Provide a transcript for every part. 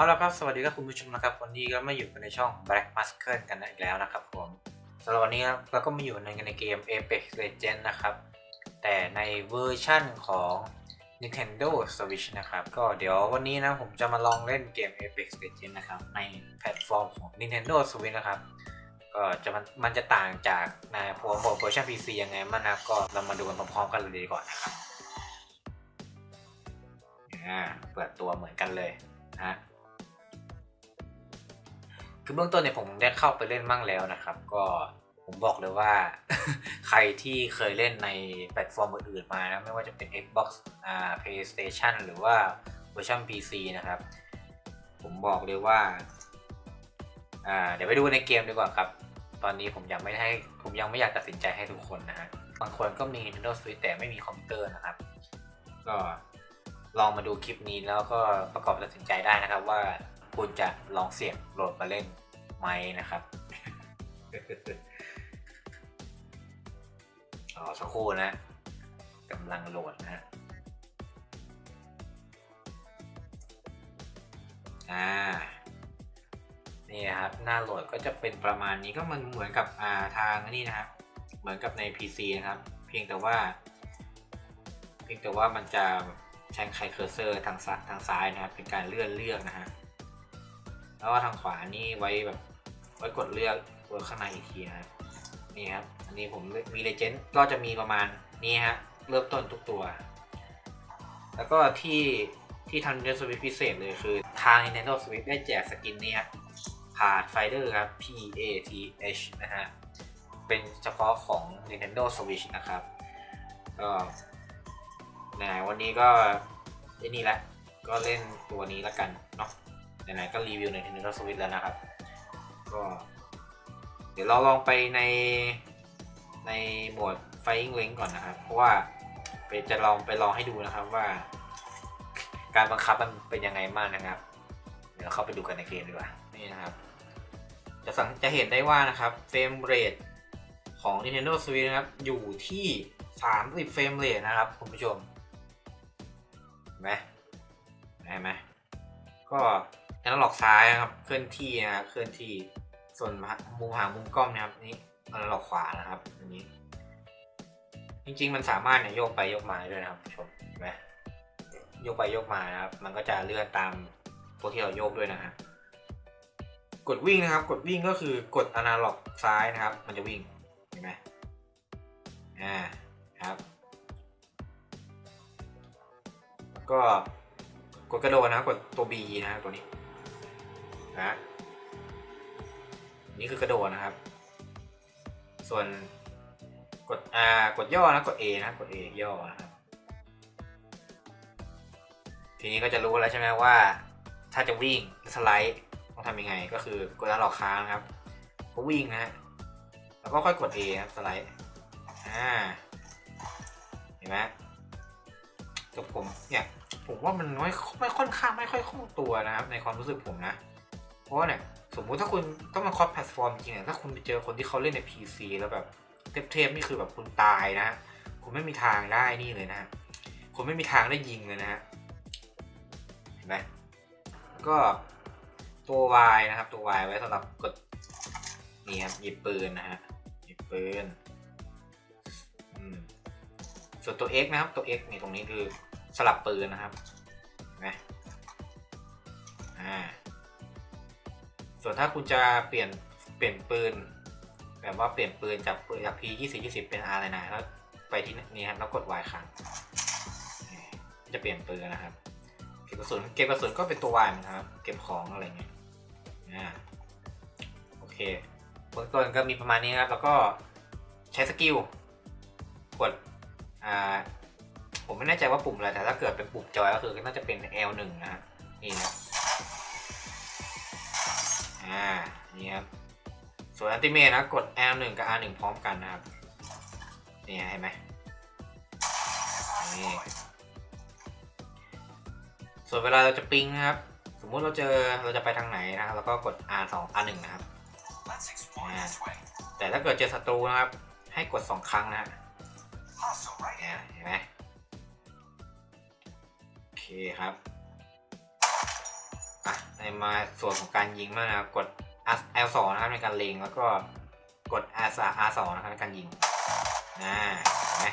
เอาละครับสวัสดีครับคุณผู้ชมนะครับวันนี้ก็มาอยู่กันในช่อง Black m u s k e กันอีกแล้วนะครับผมสำหรับวันนี้เราก็มาอยู่ในในเกม Apex Legends นะครับ แต่ในเวอร์ชั่นของ Nintendo Switch นะครับ ก็เดี๋ยววันนี้นะผมจะมาลองเล่นเกม Apex Legends นะครับ ในแพลตฟอร์มของ Nintendo Switch นะครับ ก็จะมันมันจะต่างจากในพวกเวอร์ชัน PC ยังไงบ้างนะก็เรามาดูกันพร้อมๆกันเลยดีกว่านะครับอ่าเปิดตัวเหมือนกันเลยนะฮะ คือเบื้องต้นเนี่ยผมได้เข้าไปเล่นมั่งแล้วนะครับ ก็ผมบอกเลยว่า ใครที่เคยเล่นในแพลตฟอร์มอื่นๆมานะไม่ว่าจะเป็น Xbox อ่า PlayStation หรือว่าเวอร์ชัน PC นะครับ ผมบอกเลยว่าอ่า เดี๋ยวไปดูในเกมดีกว่าครับ ตอนนี้ผมยังไม่ให้ผมยังไม่อยากตัดสินใจให้ทุกคนนะฮะบางคนก็มี Nintendo Switch แต่ไม่มีคอมพิวเตอร์นะครับ ก็ลองมาดูคลิปนี้แล้วก็ประกอบตัดสินใจได้นะครับว่าคุณจะลองเสี่ยงโหลดมาเล่น ไหมนะครับอ๋อสักครู่นะกำลังโหลดนะฮะอ่านี่นะครับหน้าโหลดก็จะเป็นประมาณนี้ก็มันเหมือนกับอ่าทางนี่นะครับเหมือนกับใน PC นะครับ เพียงแต่ว่า เพียงแต่ว่ามันจะใช้ใช้เคอร์เซอร์ทางซ้ายทางซ้ายนะครับ เป็นการเลื่อนเลือกนะฮะ แล้วก็ทางขวานี่ไว้แบบไว้กดเลือกไว้ข้างในอีกทีนะครับนี่ครับอันนี้ผมมีเลเจนด์ก็จะมีประมาณนี้ฮะเริ่มต้นทุกตัว แล้วก็ที่ที่ทาง Nintendo Switch พิเศษเลยคือ ทาง Nintendo Switch ได้แจกสกินนี้ครับผ่านไฟเดอร์ครับ P A T H นะฮะ เป็นเฉพาะของ Nintendo Switch นะครับ ก็ไหนๆวันนี้ก็ไอ้นี่แหละ ก็เล่นตัวนี้แล้วกัน ไหนๆก็รีวิวใน Nintendo Switch แล้วนะครับ ก็ เดี๋ยวเราลองไปในในโหมด Fighting Link ก่อนนะครับ เพราะว่าไปจะลองไปลองให้ดูนะครับว่า การบังคับมันเป็นยังไงบ้างนะครับ เดี๋ยวเราเข้าไปดูกันในเกมดีกว่า นี่นะครับ จะสังจะเห็นได้ว่านะครับเฟรมเรทของ Nintendo Switch นะครับ อยู่ที่ 30 เฟรมเรทนะครับคุณผู้ชมเห็นไหมเห็นไหมก็ แอนาล็อกซ้ายนะครับเคลื่อนที่นะครับเคลื่อนที่ส่วนมุมหางมุมกล้องนะครับนี่แอนาล็อกขวานะครับอันนี้ จริงๆมันสามารถเนี่ยโยกไปโยกมาได้ด้วยนะครับชมเห็นไหมโยกไปโยกมานะครับ มันก็จะเลื่อนตามตัวที่เราโยกด้วยนะฮะกดวิ่งนะครับ กดวิ่งก็คือกดอนาล็อกซ้ายนะครับ มันจะวิ่งเห็นไหมอ่าครับ ก็กดกระโดดนะกดตัว B นะตัวนี้ นะนี่คือกระโดดนะครับ ส่วนกด R กดย่อนะกด A นะกด A ย่อนะครับ ทีนี้ก็จะรู้แล้วใช่ไหมว่า ถ้าจะวิ่งสไลด์ต้องทำยังไง ก็คือกดแล้วหลอกค้างนะครับก็วิ่งนะฮะแล้วก็ค่อยกด A ครับสไลด์อ่าเห็นไหมกับผมเนี่ยผมว่ามันไม่ไม่ค่อนข้างไม่ค่อยคล่องตัวนะครับ ในความรู้สึกผมนะ เพราะว่าเนี่ยสมมุติถ้าคุณต้องมาคอสแพลตฟอร์มจริงเนี่ยถ้าคุณไปเจอคนที่เขาเล่นใน PC แล้วแบบเทพๆนี่คือแบบคุณตายนะคุณไม่มีทางได้นี่เลยนะคุณไม่มีทางได้ยิงเลยนะฮะเห็นไหมก็ตัว Y นะครับ ตัว Y ไว้สำหรับกดนี่ครับหยิบปืนนะฮะหยิบปืนส่วนตัว X นะครับตัว X นี่ตรงนี้คือสลับปืนนะครับเห็นไหมอ่า ส่วนถ้าคุณจะเปลี่ยนเปลี่ยนปืน แบบว่าเปลี่ยนปืนจากปืนจาก P 20 20 เป็น R อะไรนะแล้วไปที่นี่ครับแล้วกด Y ครั้งจะเปลี่ยนปืนนะครับ เก็บกระสุนเก็บกระสุนก็เป็นตัว Y เหมือนครับ เก็บของอะไรเงี้ยอ่าโอเคเบื้องต้นก็มีประมาณนี้ครับ แล้วก็ใช้สกิลกดอ่าผมไม่แน่ใจว่าปุ่มอะไรแต่ถ้าเกิดเป็นปุ่มจอยก็คือน่าจะเป็น L1 นะฮะนี่นะ อ่า นี่ครับ ส่วนอันติเมทนะ กด L1 กับ R1 พร้อมกันนะครับ นี่เห็นไหมนี่ส่วนเวลาเราจะปิงนะครับ สมมุติเราเจอเราจะไปทางไหนนะครับแล้วก็กด R2 R1 นะครับ แต่ถ้าเกิดเจอศัตรูนะครับ ให้กด 2 ครั้งนะฮะเนี่ยเห็นไหมโอเคครับ ในมาส่วนของการยิงมากนะครับกด R 2นะครับในการเล็งแล้วก็กด R 3 R 2 นะครับในการยิงนะเห็นไหม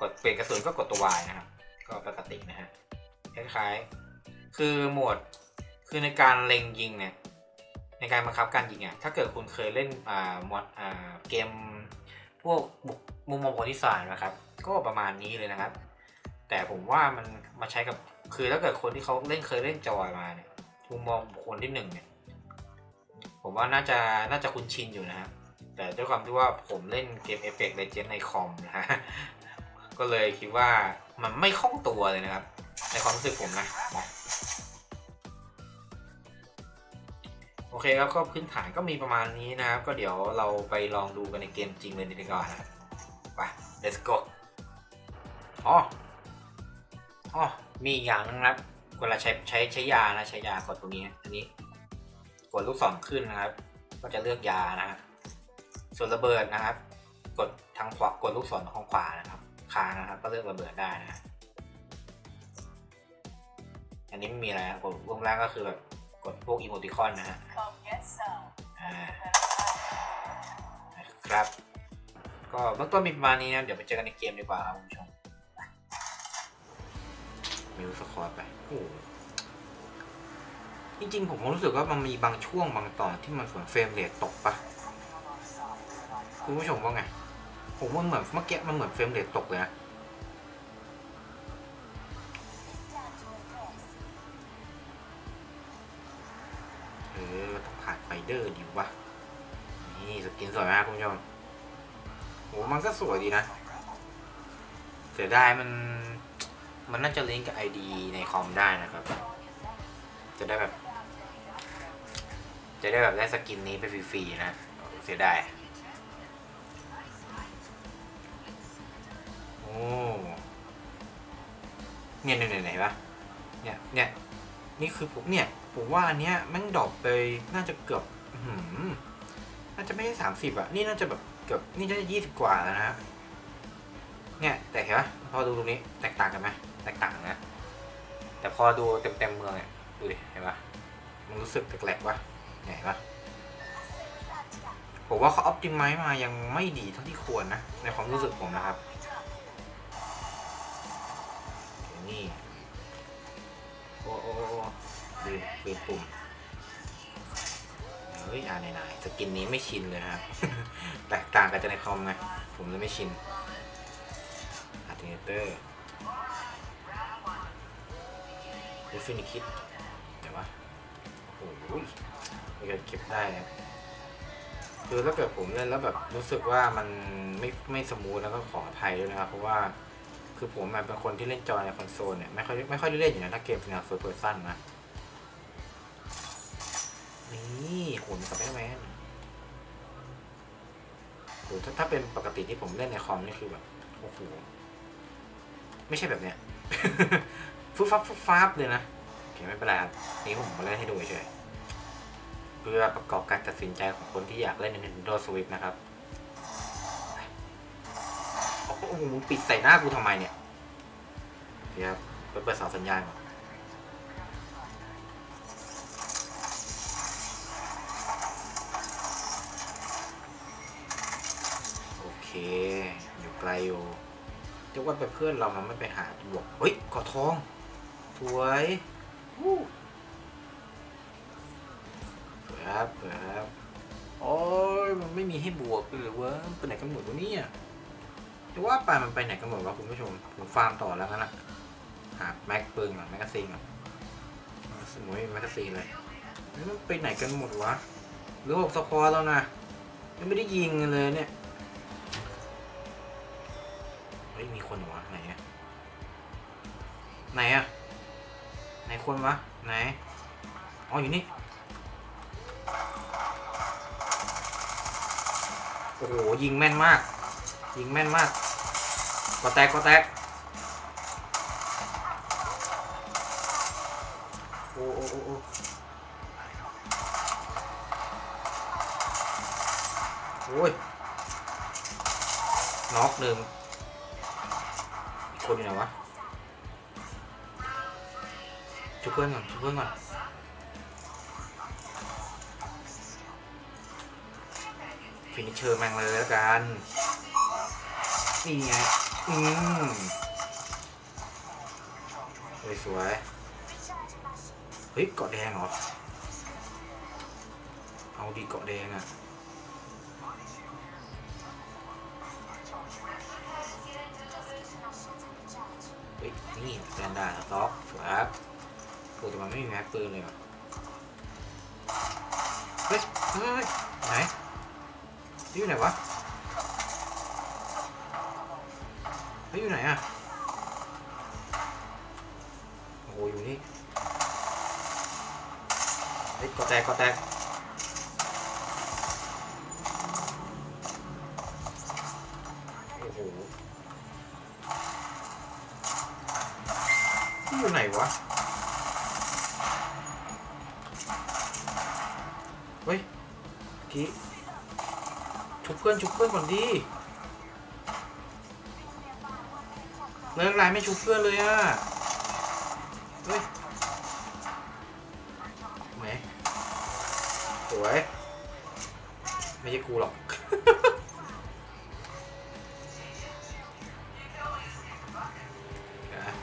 กดเปลี่ยนกระสุนก็กดตัว Y นะครับ ก็ปกตินะฮะคล้ายๆคือโหมดคือในการเล็งยิงเนี่ยในการบังคับการยิงอะถ้าเกิดคุณเคยเล่นอ่ามอดอ่าเกมพวกบุกมุมมองคนที่สามนะครับ ก็ประมาณนี้เลยนะครับ แต่ผมว่ามันมาใช้กับ คือถ้าเกิดคนที่เขาเล่นเคยเล่นจอยมาเนี่ยมุมมองคคลที่หนึ่งเนี่ย ผมว่าน่าจะน่าจะคุ้นชินอยู่นะครับ แต่ด้วยความที่ว่าผมเล่นเกม Apex Legends ในคอมนะฮะ ก็เลยคิดว่ามันไม่คล่องตัวเลยนะครับ ในความรู้สึกผมนะโอเคครับก็พื้นฐานก็มีประมาณนี้นะครับ ก็เดี๋ยวเราไปลองดูกันในเกมจริงเลยดีกว่านะไป let's go อ๋ออ๋อ มีอีกอย่างนึงนะครับเวลาใช้ใช้ใช้ยานะใช้ยากดตรงนี้อันนี้กดลูกศรขึ้นนะครับ ก็จะเลือกยานะครับส่วนระเบิดนะครับ กดทางขวากดลูกศรทางขวานะครับค้างนะครับ ก็เลือกระเบิดได้นะอันนี้ไม่มีอะไรนะกดรูปแรกก็คือแบบกดพวกอีโมติคอนนะฮะครับ ก็เบื้องต้นมีประมาณนี้นะเดี๋ยวไปเจอกันในเกมดีกว่าครับคุณผู้ชม มิวสคอร์ไปโอ้โหจริงๆ ผมรู้สึกว่ามันมีบางช่วงบางตอนที่มันส่วนเฟรมเรทตกปะคุณผู้ชมว่าไง ผมว่าเหมือนเมื่อกี้มันเหมือนเฟรมเรทตกเลยนะเออต้องผ่านไฟเดอร์ดิวะ นี่สกินสวยมากคุณผู้ชมโหมันก็สวยดีนะเสียดายมัน มันน่าจะลิงก์กับ ID ในคอมได้นะครับ จะได้แบบ จะได้แบบได้สกินนี้ไปฟรีๆนะ เสียดายโอ้เนี่ยเนี่ยเนี่ยไหนปะเนี่ยเนี่ยนี่คือผมเนี่ย ผมว่าอันเนี้ยแม่งดรอปไปน่าจะเกือบอื้อหือน่าจะไม่ใช่สามสิบอะนี่น่าจะแบบเกือบนี่น่าจะยี่สิบกว่าแล้วนะเนี่ย แต่เห็นปะพอดูตรงนี้แตกต่างกันไหม แตกต่างนะ แต่พอดูเต็มเต็มเมืองเนี่ยดูดิเห็นปะมันรู้สึกแปลกๆวะเนี่ยเห็นปะผมว่าเขาออ t ติ i z e มายังไม่ดีเท่าที่ควรนะ ในความรู้สึกผมนะครับนี่โอ้โอ้โอ้ลืมลืมปุ่มเฮ้ยอ่าไหนๆสกินนี้ไม่ชินเลยนะครับ แตกต่างกันจากในคอมไงผมเลยไม่ชินอาร์ติเตอร์ ดิฟินิคิดเดี๋ยววะโอ้โหมันก็เก็บได้คือถ้าเกิดผมเล่นแล้วแบบรู้สึกว่ามันไม่ไม่สมูทแล้วก็ขออภัยด้วยนะครับ เพราะว่าคือผมเป็นคนที่เล่นจอในคอนโซลเนี่ยไม่ค่อยไม่ค่อยได้เล่นอยู่นะถ้าเกมแนวเฟิร์สเพอร์ซันนะนี่โหนกับแม่แมนโหถ้าถ้าเป็นปกติที่ผมเล่นในคอมนี่คือแบบโอ้โหไม่ใช่แบบเนี้ย ฟุบฟับฟุบฟับเลยนะโอเคไม่เป็นไรนี่ผมมาเล่นให้ดูเฉยเพื่อประกอบการตัดสินใจของคนที่อยากเล่น Nintendo Switch นะครับโอ้โหมึงปิดใส่หน้ากูทำไมเนี่ยเดี๋ยวครับเปิดเปิดสาสัญญาณก่อนโอเค อยู่ไกลอยู่จะว่าไปเพื่อนเรามันไม่ไปหาบวกเฮ้ยกาะทอง สวยสวยครับสวยครับโอ้ยมันไม่มีให้บวกเลยเหรอวะไปไหนกันหมดวะเนี่ยจะว่าไปมันไปไหนกันหมดวะคุณผู้ชมผมฟาร์มต่อแล้วกันนะหาแม็กปืนก่อแมกกาซีนก่อสมมติแมกกาซีนเลยมันไปไหนกันหมดวะหรือหกสควอตแล้วนะยังไม่ได้ยิงเลยเนี่ยเฮ้ยมีคนหรอวะไหนอะไหนอะ ไหนคนวะ ไหน อ๋ออยู่นี่ โอ้โห ยิงแม่นมาก ยิงแม่นมากก็แตกก็แตกโอ้โอ้โอ้โอ้โอ้ยน็อกหนึ่งคนอยู่ไหนวะ เพื่อนก่อนเพื่อนก่อนฟินิเชอร์แม่งเลยแล้วกัน นี่ไง อืมสวยสวย เฮ้ยเกาะแดงเหรอ เอาดีเกาะแดงอะเฮ้ยนี่แกนดาสต็อกสวยครับ โอ้แต่มันไม่มีแม็กปืนเลยอเฮ้ยเฮ้ยเฮ้ยไหนนี่อยู่ไหนวะเฮ้ยอยู่ไหนอะโอ้โหอยู่นี่เฮ้ยกอแตกกอแตกโอ้โหนี่อยู่ไหนวะ เฮ้ยเมื่อ กี้ ชุบเพื่อนชุบเพื่อนก่อนดีเลิกไลน์ไม่ชุบเพื่อนเลยอะ เฮ้ยไหนสวย ไม่ใช่กูหรอกเดี๋ยวนะ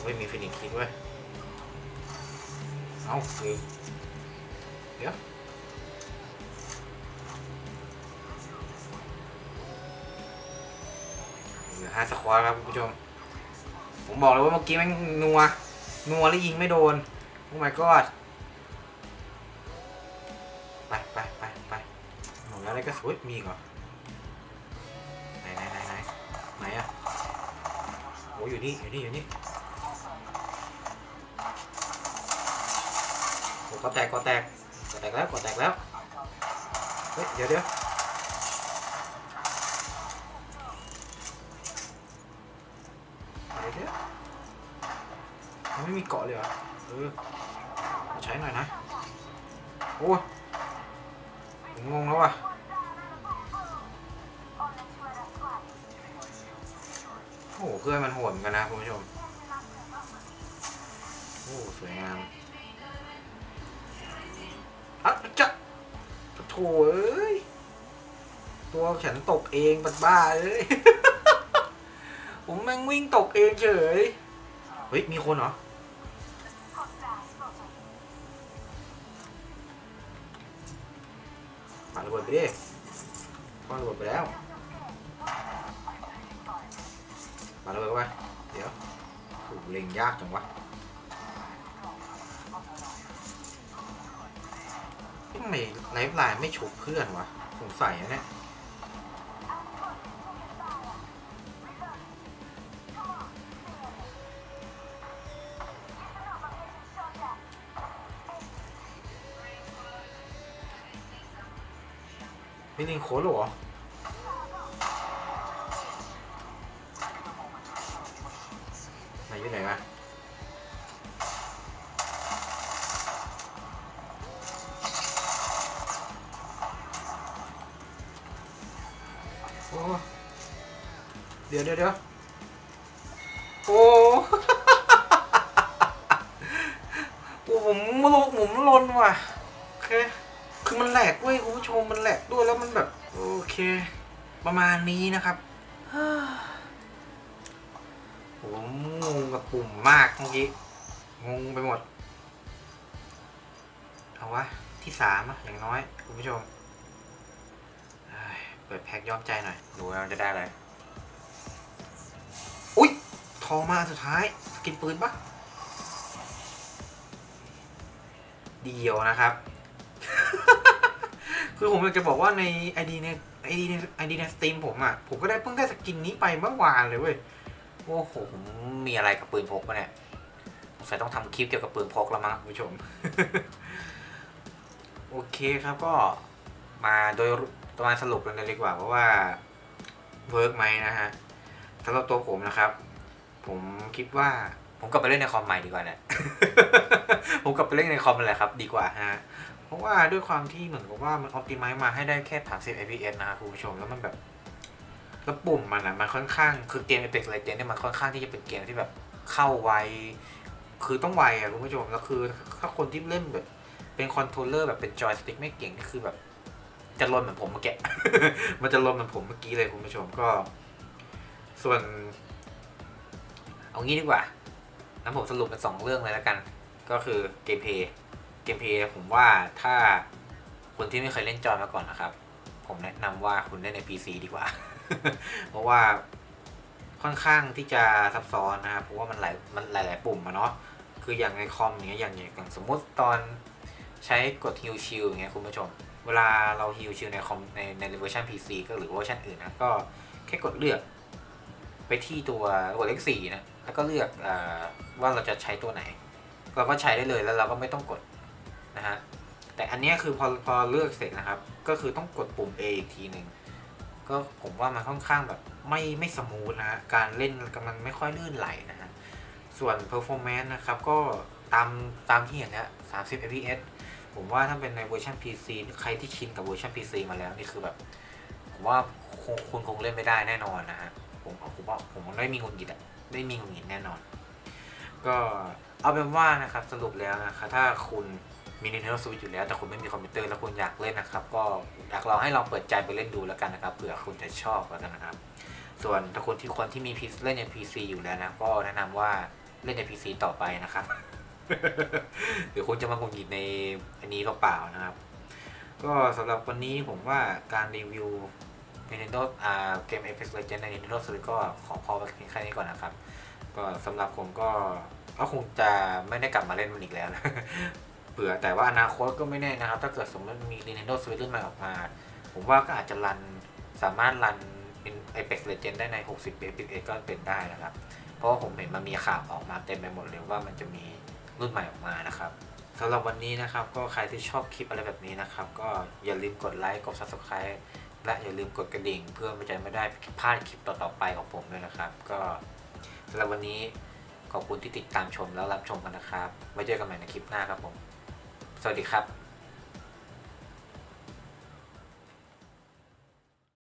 เฮ้ย มีฟินิกคิดด้วยเอ้าคือเดี๋ยว เหลือห้าสควอตครับคุณผู้ชม ผมบอกเลยว่าเมื่อกี้แม่งนัว นัวแล้วยิงไม่โดน โอ้ my god ไปไปไปไปหมดแล้วอะไรก็สวยมีกเหรอไหนไหนไหนไหนไหนอะโอ้อยู่นี่อยู่นี่อยู่นี่โอ้ก็แตกก็แตกก็แตกแล้วก็แตกแล้ว เฮ้ยเดี๋ยวเดี๋ยว ม่มีเกาะเลยเหรอเออใช้หน่อยนะ โอ้ยผมงงแล้วว่ะโอ้โหเพื่อนมันโหดกันนะคุณผู้ชม โอ้สวยงามอะจะโถเอ้ย ตัวฉันตกเองบัดบ้าเอ้ย ผมแม่งวิ่งตกเองเฉย เฮ้ย มีคนเหรอ ระเบิดไปดิปาระเบิดไปแล้วมาระเบิดเข้าไปเดี๋ยวผู้เล็งยากจังวะทำไมไลฟ์ไลน์ไม่ฉุบเพื่อนวะสงสัยนะเนี่ย ไม่ลิงโค้ดเหรอไหนอยู่ไหนอะโอ้เดี๋ยวเดี๋ยวเดี๋ยวโอ้ ประมาณนี้นะครับผมงงกับปุ่มมากเมื่อกี้ งงไปหมด เอาวะ ที่สามอะอย่างน้อย คุณผู้ชม เปิดแพ็คย้อมใจหน่อย ดูว่าจะได้อะไร อุ๊ย ทองมาสุดท้ายสกินปืนปะเดียวนะครับ คือผมอยากจะบอกว่าในไอดีใน ไอดีในไอดีในสตรีมผมอะ ผมก็ได้เพิ่งได้สกินนี้ไปเมื่อวานเลยเว้ย โอ้โห ผมมีอะไรกับปืนพกปะเนี่ยสงสัยต้องทำคลิปเกี่ยวกับปืนพกแล้วมั้งคุณผู้ชม โอเคครับก็มาโดยประมาณสรุปกันเลยดีกว่า เพราะว่าเวิร์กไหมนะฮะสำหรับตัวผมนะครับ ผมคิดว่าผมกลับไปเล่นในคอมใหม่ดีกว่าเนี่ยผมกลับไปเล่นในคอมแหละครับ ดีกว่าฮะ ราะว่าด้วยความที่เหมือนกับว่ามันออ t ติ i z e มาให้ได้แค่ 30 fps นะครับคุณผู้ชมแล้วมันแบบแล้วปุ่มมันอะมันค่อนข้างคือเกม Apex Legends เนี่ยมันค่อนข้างที่จะเป็นเกมที่แบบเข้าไวคือต้องไวอะคุณผู้ชมแล้วคือถ้าคนที่เล่นแบบเป็นคอนโทรลเลอร์แบบเป็นจอยสติ๊กไม่เก่งนี่คือแบบจะลนเหมือนผมเมื่อกี้มันจะลนเหมือนผมเมื่อกี้เลยคุณผู้ชมก็ ส่วน เอางี้ดีกว่างั้นผมสรุปเป็นสองเรื่องเลยแล้วกัน ก็คือเกมเพย์ เกมเพย์ผมว่าถ้าคนที่ไม่เคยเล่นจอยมาก่อนนะครับ ผมแนะนำว่าคุณเล่นใน PC ดีกว่า เพราะว่าค่อนข้างที่จะซับซ้อนนะครับเพราะว่ามันหลายมันหลาย ๆ ปุ่มอะเนาะคืออย่างในคอมอย่างเงี้ยอย่างอย่างสมมุติตอนใช้กดฮิลชิลอย่างเงี้ยคุณผู้ชม เวลาเราฮิลชิลในคอมในในเวอร์ชัน PC ก็หรือเวอร์ชันอื่นนะก็แค่กดเลือก ไปที่ตัวกดเลขสี่นะแล้วก็เลือกอว่าเราจะใช้ตัวไหน เราก็ใช้ได้เลยแล้วเราก็ไม่ต้องกด นะฮะแต่อันนี้คือพอพอเลือกเสร็จนะครับ ก็คือต้องกดปุ่ม A อีกทีหนึ่งก็ผมว่ามันค่อนข้างแบบไม่ไม่สมูทนะฮะการเล่นมันไม่ค่อยลื่นไหลนะฮะส่วน performance นะครับก็ตามตามที่เห็นนี้ย30 fps ผมว่าถ้าเป็นในเวอร์ชัน PC ใครที่ชินกับเวอร์ชัน PC มาแล้วนี่คือแบบผมว่าคงคุณคงเล่นไม่ได้แน่นอนนะฮะผมผมว่าผมได้มีงุนหงิดอะได้มีงุนหงิดแน่นอน ก็เอาเป็นว่านะครับสรุปแล้วนะครับถ้าคุณ มี Nintendo Switch อยู่แล้ว แต่คุณไม่มีคอมพิวเตอร์แล้วคุณอยากเล่นนะครับ ก็อยากลองให้ลองเปิดใจไปเล่นดูแล้วกันนะครับเผื่อคุณจะชอบแล้วกันนะครับ ส่วนถ้าคนที่คนที่มี PC เล่นใน PC อยู่แล้วนะก็แนะนำว่าเล่นใน PC ต่อไปนะครับหรือคุณจะมาคงหงิดในอันนี้เปล่านะครับ ก็สำหรับวันนี้ผมว่าการรีวิว Nintendo อ่าเกม Apex Legends ใน Nintendo Switch ก็ขอพอไปเพียงแค่นี้ก่อนนะครับ ก็สำหรับผมก็ก็คงจะไม่ได้กลับมาเล่นมันอีกแล้วนะ เผื่อแต่ว่าอนาคตก็ไม่แน่นะครับ ถ้าเกิดสมมติมี Nintendo Switch รุ่นใหม่ออกมา ผมว่าก็อาจจะรันสามารถรันเป็น Apex Legend ได้ใน 60 fps ก็เป็นได้นะครับ เพราะว่าผมเห็นมันมีข่าวออกมาเต็มไปหมดเลยว่ามันจะมีรุ่นใหม่ออกมานะครับสำหรับวันนี้นะครับก็ใครที่ชอบคลิปอะไรแบบนี้นะครับ ก็อย่าลืมกดไลค์กด subscribe และอย่าลืมกดกระดิ่ง เพื่อไม่จะไม่ได้พลาดคลิปต่อๆไปของผมด้วยนะครับ ก็สำหรับวันนี้ขอบคุณที่ติดตามชมแล้วรับชมกันนะครับไว้เจอกันใหม่ในคลิปหน้าครับผม สวัสดีครับ